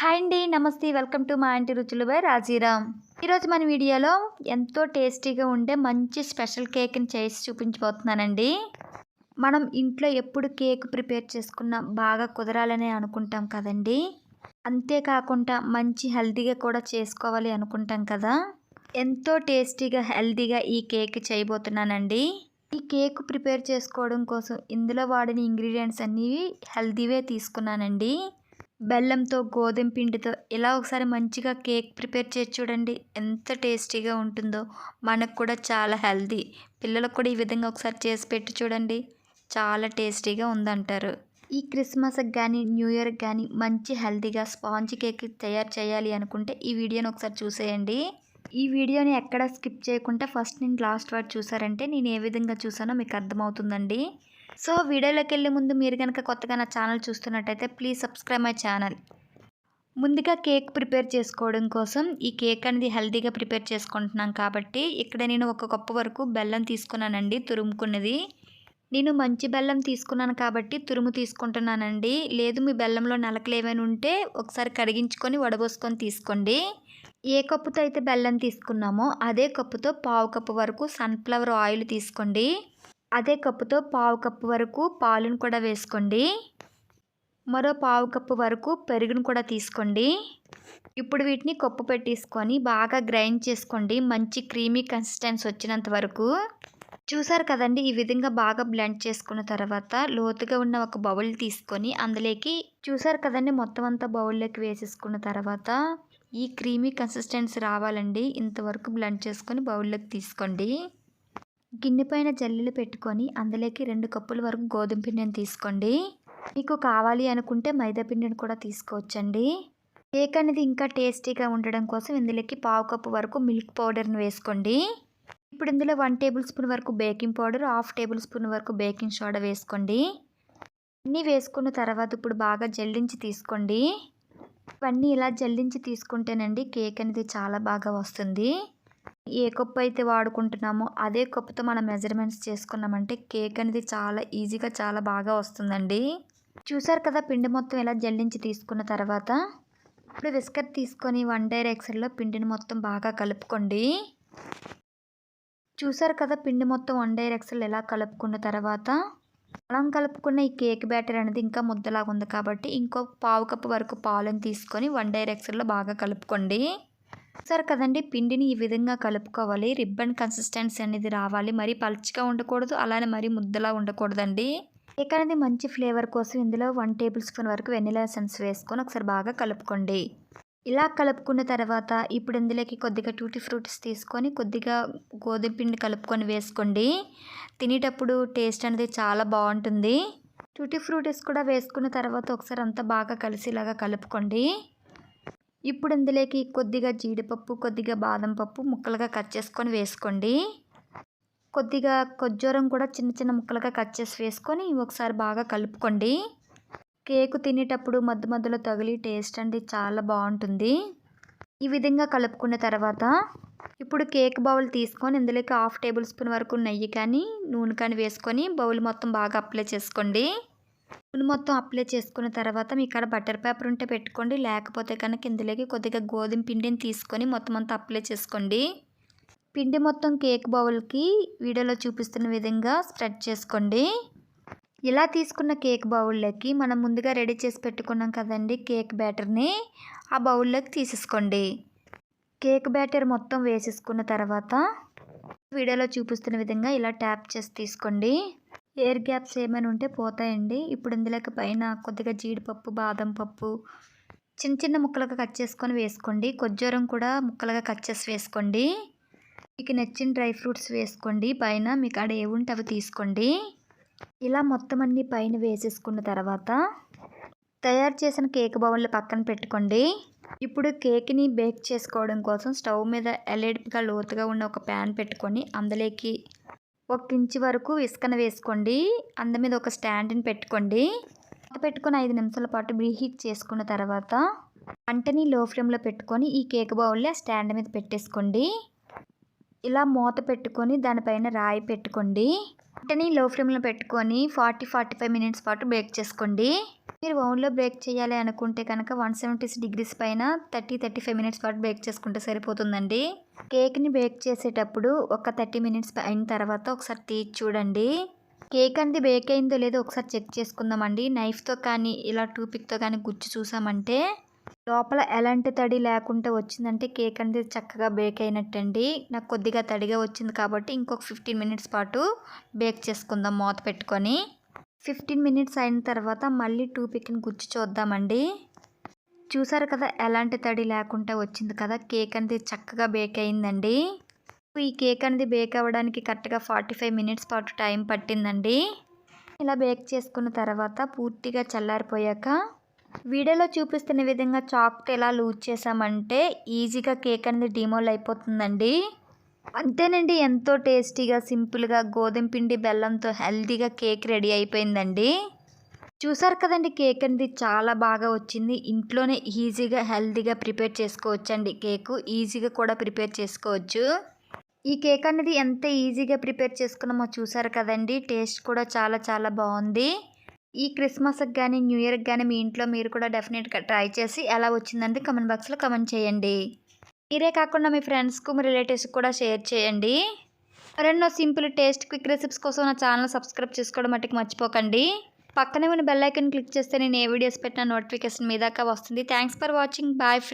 Hi అండి నమస్తే welcome to మా ఇంటి రుచులు బై రాజీరామ్. ఈరోజు మన వీడియోలో ఎంతో టేస్టీగా ఉండే మంచి స్పెషల్ కేక్ని చేసి చూపించబోతున్నానండి. మనం ఇంట్లో ఎప్పుడు కేక్ ప్రిపేర్ చేసుకున్నా బాగా కుదరాలని అనుకుంటాం కదండి. అంతేకాకుండా మంచి హెల్తీగా కూడా చేసుకోవాలి అనుకుంటాం కదా. ఎంతో టేస్టీగా హెల్తీగా ఈ కేక్ చేయబోతున్నానండి. ఈ కేక్ ప్రిపేర్ చేసుకోవడం కోసం ఇందులో వాడిన ఇంగ్రీడియంట్స్ అన్నీ హెల్తీవే తీసుకున్నానండి. బెల్లంతో గోధుమ పిండితో ఇలా ఒకసారి మంచిగా కేక్ ప్రిపేర్ చేసి చూడండి. ఎంత టేస్టీగా ఉంటుందో. మనకు కూడా చాలా హెల్దీ పిల్లలకు కూడా ఈ విధంగా ఒకసారి చేసి పెట్టి చూడండి. చాలా టేస్టీగా ఉందంటారు. ఈ క్రిస్మస్కి కానీ న్యూ ఇయర్కి కానీ మంచి హెల్తీగా స్పాంజ్ కేక్ తయారు చేయాలి అనుకుంటే ఈ వీడియోని ఒకసారి చూసేయండి. ఈ వీడియోని ఎక్కడ స్కిప్ చేయకుండా ఫస్ట్ నేను లాస్ట్ వర్డ్ చూసారంటే నేను ఏ విధంగా చూసానో మీకు అర్థమవుతుందండి. సో వీడియోలోకి వెళ్ళే ముందు మీరు కనుక కొత్తగా నా ఛానల్ చూస్తున్నట్టయితే ప్లీజ్ సబ్స్క్రైబ్ మై ఛానల్. ముందుగా కేక్ ప్రిపేర్ చేసుకోవడం కోసం ఈ కేక్ అనేది హెల్తీగా ప్రిపేర్ చేసుకుంటున్నాం కాబట్టి ఇక్కడ నేను ఒక కప్పు వరకు బెల్లం తీసుకున్నానండి తురుముకున్నది. నేను మంచి బెల్లం తీసుకున్నాను కాబట్టి తురుము తీసుకుంటున్నానండి. లేదు మీ బెల్లంలో నలకలు ఏమైనా ఉంటే ఒకసారి కడిగించుకొని వడబోసుకొని తీసుకోండి. ఏ కప్పుతో అయితే బెల్లం తీసుకున్నామో అదే కప్పుతో పావు కప్పు వరకు సన్ఫ్లవర్ ఆయిల్ తీసుకోండి. అదే కప్పుతో పావు కప్పు వరకు పాలును కూడా వేసుకోండి. మరో పావు కప్పు వరకు పెరుగును కూడా తీసుకోండి. ఇప్పుడు వీటిని కప్పు పెట్టేసుకొని బాగా గ్రైండ్ చేసుకోండి. మంచి క్రీమీ కన్సిస్టెన్స్ వచ్చినంత వరకు. చూసారు కదండి ఈ విధంగా బాగా బ్లెండ్ చేసుకున్న తర్వాత లోతుగా ఉన్న ఒక బౌల్ తీసుకొని అందులోకి చూసారు కదండి మొత్తం అంతా బౌల్లోకి వేసేసుకున్న తర్వాత ఈ క్రీమీ కన్సిస్టెన్సీ రావాలండి. ఇంతవరకు బ్లెండ్ చేసుకొని బౌల్లోకి తీసుకోండి. గిన్నె పైన జల్లీలు పెట్టుకొని అందులోకి రెండు కప్పుల వరకు గోధుమ పిండిని తీసుకోండి. మీకు కావాలి అనుకుంటే మైదా పిండిని కూడా తీసుకోవచ్చండి. కేక్ అనేది ఇంకా టేస్టీగా ఉండడం కోసం ఇందులోకి పావు కప్పు వరకు మిల్క్ పౌడర్ని వేసుకోండి. ఇప్పుడు ఇందులో వన్ టేబుల్ స్పూన్ వరకు baking powder half tablespoon వరకు బేకింగ్ సోడా వేసుకోండి. అన్నీ వేసుకున్న తర్వాత ఇప్పుడు బాగా జల్లించి తీసుకోండి. ఇవన్నీ ఇలా జల్లించి తీసుకుంటేనండి కేక్ అనేది చాలా బాగా వస్తుంది. ఏ కప్పు అయితే వాడుకుంటున్నామో అదే కప్పుతో మనం మెజర్మెంట్స్ చేసుకున్నామంటే కేక్ అనేది చాలా ఈజీగా చాలా బాగా వస్తుందండి. చూసారు కదా పిండి మొత్తం ఇలా జల్లించి తీసుకున్న తర్వాత? ఇప్పుడు విస్కర్ తీసుకొని వన్ డైరెక్షన్లో పిండిని మొత్తం బాగా కలుపుకోండి. చూసారు కదా పిండి మొత్తం వన్ డైరెక్షన్లో ఎలా కలుపుకున్న తర్వాత? మనం కలుపుకున్న ఈ కేక్ బ్యాటర్ అనేది ఇంకా ముద్దలాగా ఉంది కాబట్టి ఇంకో పావు కప్పు వరకు పాలను తీసుకొని వన్ డైరెక్షన్లో బాగా కలుపుకోండి. సరే కదండి పిండిని ఈ విధంగా కలుపుకోవాలి. రిబ్బన్ కన్సిస్టెన్సీ అనేది రావాలి. మరీ పలుచగా ఉండకూడదు. అలానే మరీ ముద్దలా ఉండకూడదండి. కేక్ అనేది మంచి ఫ్లేవర్ కోసం ఇందులో వన్ టేబుల్ స్పూన్ వరకు వెనిలా ఎసెన్స్ వేసుకొని ఒకసారి బాగా కలుపుకోండి. ఇలా కలుపుకున్న తర్వాత ఇప్పుడు ఇందులోకి కొద్దిగా టూటీ ఫ్రూట్స్ తీసుకొని కొద్దిగా గోధుమ పిండి కలుపుకొని వేసుకోండి. తినేటప్పుడు టేస్ట్ అనేది చాలా బాగుంటుంది. టూటీ ఫ్రూట్స్ కూడా వేసుకున్న తర్వాత ఒకసారి అంతా బాగా కలిసేలాగా కలుపుకోండి. ఇప్పుడు ఇందులోకి కొద్దిగా జీడిపప్పు కొద్దిగా బాదం పప్పు ముక్కలుగా కట్ చేసుకొని వేసుకోండి. కొద్దిగా కొజ్జూరం కూడా చిన్న చిన్న ముక్కలుగా కట్ చేసి వేసుకొని ఒకసారి బాగా కలుపుకోండి. కేకు తినేటప్పుడు మధ్య మధ్యలో తగిలి టేస్ట్ అండి చాలా బాగుంటుంది. ఈ విధంగా కలుపుకున్న తర్వాత ఇప్పుడు కేక్ బౌల్ తీసుకొని ఇందులోకి హాఫ్ టేబుల్ స్పూన్ వరకు నెయ్యి కానీ నూనె కానీ వేసుకొని బౌల్ మొత్తం బాగా అప్లై చేసుకోండి. నూనె మొత్తం అప్లై చేసుకున్న తర్వాత మీ కాడ బటర్ పేపర్ ఉంటే పెట్టుకోండి. లేకపోతే కనుక ఇందులోకి కొద్దిగా గోధుమ పిండిని తీసుకొని మొత్తం అంతా అప్లై చేసుకోండి. పిండి మొత్తం కేక్ బౌల్కి వీడియోలో చూపిస్తున్న విధంగా స్ప్రెడ్ చేసుకోండి. ఇలా తీసుకున్న కేక్ బౌల్లోకి మనం ముందుగా రెడీ చేసి పెట్టుకున్నాం కదండి కేక్ బ్యాటర్ని. ఆ బౌల్లోకి తీసేసుకోండి. కేక్ బ్యాటర్ మొత్తం వేసేసుకున్న తర్వాత వీడియోలో చూపిస్తున్న విధంగా ఇలా ట్యాప్ చేసి తీసుకోండి. ఎయిర్ గ్యాప్స్ ఏమైనా ఉంటే పోతాయండి. ఇప్పుడు ఇందులోకి పైన కొద్దిగా జీడిపప్పు బాదం పప్పు చిన్న చిన్న ముక్కలుగా కట్ చేసుకొని వేసుకోండి. కొజ్జూరం కూడా ముక్కలుగా కట్ చేసి వేసుకోండి. మీకు నచ్చిన డ్రై ఫ్రూట్స్ వేసుకోండి. పైన మీకు ఆడ ఏవి ఉంటే అవి తీసుకోండి. ఇలా మొత్తం అన్ని పైన వేసేసుకున్న తర్వాత తయారు చేసిన కేక్ బౌన్లు పక్కన పెట్టుకోండి. ఇప్పుడు కేక్ని బేక్ చేసుకోవడం కోసం స్టవ్ మీద ఎలెడ్గా లోతుగా ఉన్న ఒక ప్యాన్ పెట్టుకొని అందులోకి ఒక ఇంచు వరకు ఇసుకను వేసుకోండి. అంద మీద ఒక స్టాండ్ని పెట్టుకోండి. పెట్టుకొని ఐదు నిమిషాల పాటు బ్రీహీట్ చేసుకున్న తర్వాత వంటని లో ఫ్లేమ్లో పెట్టుకొని ఈ కేక్ బౌల్లో స్టాండ్ మీద పెట్టేసుకోండి. ఇలా మూత పెట్టుకొని దానిపైన రాయి పెట్టుకోండి. వంటని లో ఫ్లేమ్లో పెట్టుకొని ఫార్టీ ఫార్టీ ఫైవ్ మినిట్స్ పాటు బేక్ చేసుకోండి. మీరు ఓన్లో బేక్ చేయాలి అనుకుంటే కనుక వన్ సెవెంటీ డిగ్రీస్ పైన థర్టీ థర్టీ ఫైవ్ మినిట్స్ పాటు బేక్ చేసుకుంటే సరిపోతుందండి. కేక్ని బేక్ చేసేటప్పుడు ఒక థర్టీ మినిట్స్ అయిన తర్వాత ఒకసారి తీసి చూడండి. కేక్ అనేది బేక్ అయిందో లేదో ఒకసారి చెక్ చేసుకుందామండి. నైఫ్తో కానీ ఇలా టూపిక్తో కానీ గుచ్చి చూసామంటే లోపల ఎలాంటి తడి లేకుండా వచ్చిందంటే కేక్ అనేది చక్కగా బేక్ అయినట్టండి. నాకు కొద్దిగా తడిగా వచ్చింది కాబట్టి ఇంకొక ఫిఫ్టీన్ మినిట్స్ పాటు బేక్ చేసుకుందాం మూత పెట్టుకొని. ఫిఫ్టీన్ మినిట్స్ అయిన తర్వాత మళ్ళీ టూపిక్ని గుచ్చి చూద్దామండి. చూసారు కదా ఎలాంటి తడి లేకుండా వచ్చింది కదా కేక్ అనేది చక్కగా బేక్ అయిందండి. ఈ కేక్ అనేది బేక్ అవ్వడానికి కరెక్ట్గా ఫార్టీ ఫైవ్ మినిట్స్ పాటు టైం పట్టిందండి. ఇలా బేక్ చేసుకున్న తర్వాత పూర్తిగా చల్లారిపోయాక వీడియోలో చూపిస్తున్న విధంగా చాక్తో ఎలా లూజ్ చేసామంటే ఈజీగా కేక్ అనేది డిమోల్ అయిపోతుందండి. అంతేనండి ఎంతో టేస్టీగా సింపుల్గా గోధుమ పిండి బెల్లంతో హెల్తీగా కేక్ రెడీ అయిపోయిందండి. చూసారు కదండి కేక్ అనేది చాలా బాగా వచ్చింది. ఇంట్లోనే ఈజీగా హెల్తీగా ప్రిపేర్ చేసుకోవచ్చు అండి కేకు ఈజీగా కూడా ప్రిపేర్ చేసుకోవచ్చు. ఈ కేక్ అనేది ఎంత ఈజీగా ప్రిపేర్ చేసుకున్నామో చూసారు కదండి. టేస్ట్ కూడా చాలా చాలా బాగుంది. ఈ క్రిస్మస్కి కానీ న్యూ ఇయర్కి కానీ మీ ఇంట్లో మీరు కూడా డెఫినెట్గా ట్రై చేసి ఎలా వచ్చిందంటే కమెంట్ బాక్స్లో కమెంట్ చేయండి. మీరే కాకుండా మీ ఫ్రెండ్స్కు మీ రిలేటివ్స్కి కూడా షేర్ చేయండి. మరెన్నో సింపుల్ టేస్ట్ క్విక్ రెసిపీస్ కోసం నా ఛానల్ సబ్స్క్రైబ్ చేసుకోవడం మట్టుకు మర్చిపోకండి. పక్కనే ఉన్న బెల్ ఐకన్ క్లిక్ చేస్తే నేను ఏ వీడియోస్ పెట్టిన నోటిఫికేషన్ మీ దాకా వస్తుంది. Thanks for watching bye friend